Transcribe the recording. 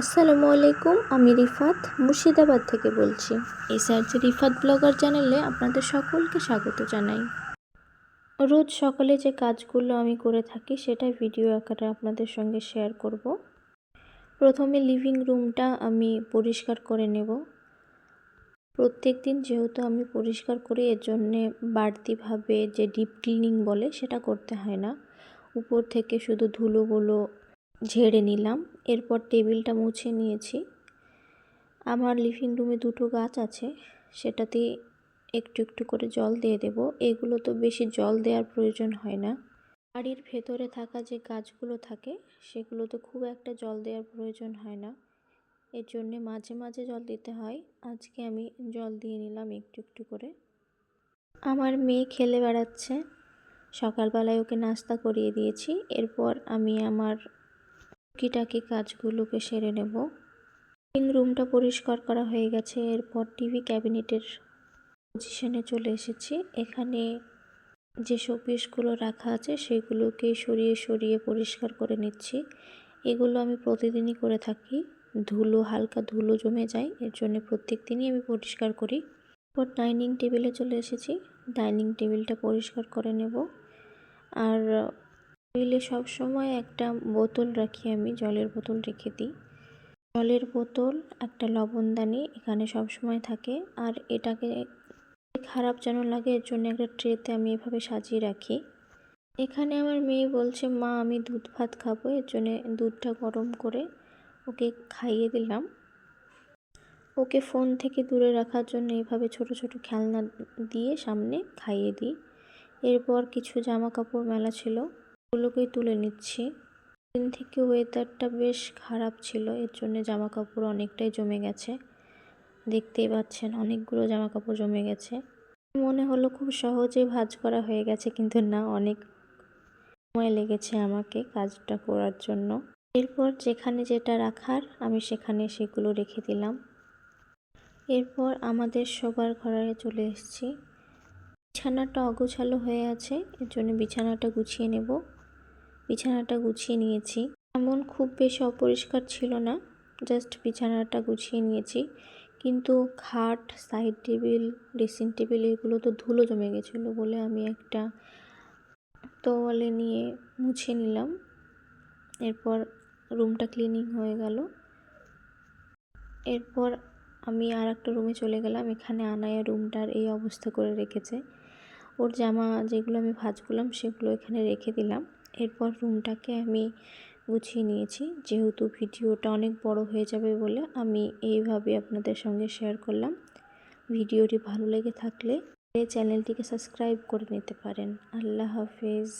আসসালামু আলাইকুম, আমি রিফাত, মুর্শিদাবাদ থেকে বলছি। এই স্যারজি রিফাত ব্লগার চ্যানেলে আপনাদের সকলকে স্বাগত জানাই। রোজ সকালে যে কাজগুলো আমি করে থাকি, সেটাই ভিডিও আকারে আপনাদের সঙ্গে শেয়ার করব। প্রথমে লিভিং রুমটা আমি পরিষ্কার করে নেব। প্রত্যেক দিন যেহেতু আমি পরিষ্কার করি, এর জন্যে বাড়তিভাবে যে ডিপ ক্লিনিং বলে, সেটা করতে হয় না। উপর থেকে শুধু ধুলোগুলো ঝেড়ে নিলাম। এরপর টেবিলটা মুছে নিয়েছি। আমার লিভিং রুমে দুটো গাছ আছে, সেটাতে একটু একটু করে জল দিয়ে দেব। এগুলো তো বেশি জল দেওয়ার প্রয়োজন হয় না। বাড়ির ভেতরে থাকা যে গাছগুলো থাকে, সেগুলো তো খুব একটা জল দেওয়ার প্রয়োজন হয় না। এর জন্যে মাঝে মাঝে জল দিতে হয়। আজকে আমি জল দিয়ে নিলাম একটু একটু করে। আমার মেয়ে খেলে বেড়াচ্ছে। সকালবেলায় ওকে নাস্তা করিয়ে দিয়েছি। এরপর আমি আমার টুকিটাকি কাজগুলোকে সেরে নেব। রুমটা পরিষ্কার করা হয়ে গেছে, এরপর টিভি ক্যাবিনেটের পজিশনে চলে এসেছি। এখানে যে শোপিসগুলো রাখা আছে সেগুলোকে সরিয়ে সরিয়ে পরিষ্কার করে নিচ্ছি। এগুলো আমি প্রতিদিনই করে থাকি। ধুলো, হালকা ধুলো জমে যায়, এর জন্য প্রত্যেক দিনই আমি পরিষ্কার করি। এরপর ডাইনিং টেবিলে চলে এসেছি। ডাইনিং টেবিলটা পরিষ্কার করে নেব। আর টেবিলে সবসময় একটা বোতল রাখি আমি, জলের বোতল রেখে দিই। জলের বোতল, একটা লবণদানি এখানে সবসময় থাকে। আর এটাকে খারাপ যেন লাগে, এর জন্য একটা ট্রেতে আমি এভাবে সাজিয়ে রাখি। এখানে আমার মেয়ে বলছে, মা, আমি দুধ ভাত খাব। এর জন্য দুধটা গরম করে ওকে খাইয়ে দিলাম। ওকে ফোন থেকে দূরে রাখার জন্য এভাবে ছোট ছোট খেলনা দিয়ে সামনে খাইয়ে দিই। এরপর কিছু জামা কাপড় মেলা ছিল। ওগুলোকেই তুলে নিচ্ছি। দিন থেকে ওয়েদারটা বেশ খারাপ ছিল, এর জন্য জামা কাপড় অনেকটাই জমে গেছে। দেখতেই পাচ্ছেন, অনেকগুলো জামা কাপড় জমে গেছে। মনে হলো খুব সহজে ভাজ করা হয়ে গেছে, কিন্তু না, অনেক সময় লেগেছে আমাকে কাজটা করার জন্য। এরপর যেখানে যেটা রাখার, আমি সেখানে সেগুলো রেখে দিলাম। এরপর আমাদের সবার ঘরে চলে এসেছি। বিছানাটা অগোছালো হয়ে আছে, এর জন্য বিছানাটা গুছিয়ে নেব। বিছানাটা গুছিয়ে নিয়েছি। এমন খুব বেশি অপরিষ্কার ছিল না জাস্ট বিছানাটা গুছিয়ে নিয়েছি। কিন্তু খাট সাইড টেবিল ড্রেসিং টেবিল এগুলো তো ধুলো জমে গেছিল বলে আমি একটা তোয়ালে নিয়ে মুছে নিলাম। এরপর রুমটা ক্লিনিং হয়ে গেল। এরপর আমি আর একটা রুমে চলে গেলাম। এখানে আনায়া রুমটার এই অবস্থা করে রেখেছে। ওর জামা যেগুলো আমি ভাজ করলাম সেগুলো এখানে রেখে দিলাম। এরপর রুমটাকে আমি গুছিয়ে নিয়েছি। যেহেতু ভিডিওটা অনেক বড় হয়ে যাবে বলে আমি এইভাবে আপনাদের সঙ্গে শেয়ার করলাম। ভিডিওটি ভালো লেগে থাকলে চ্যানেলটিকে সাবস্ক্রাইব করে নিতে পারেন। আল্লাহ হাফেজ।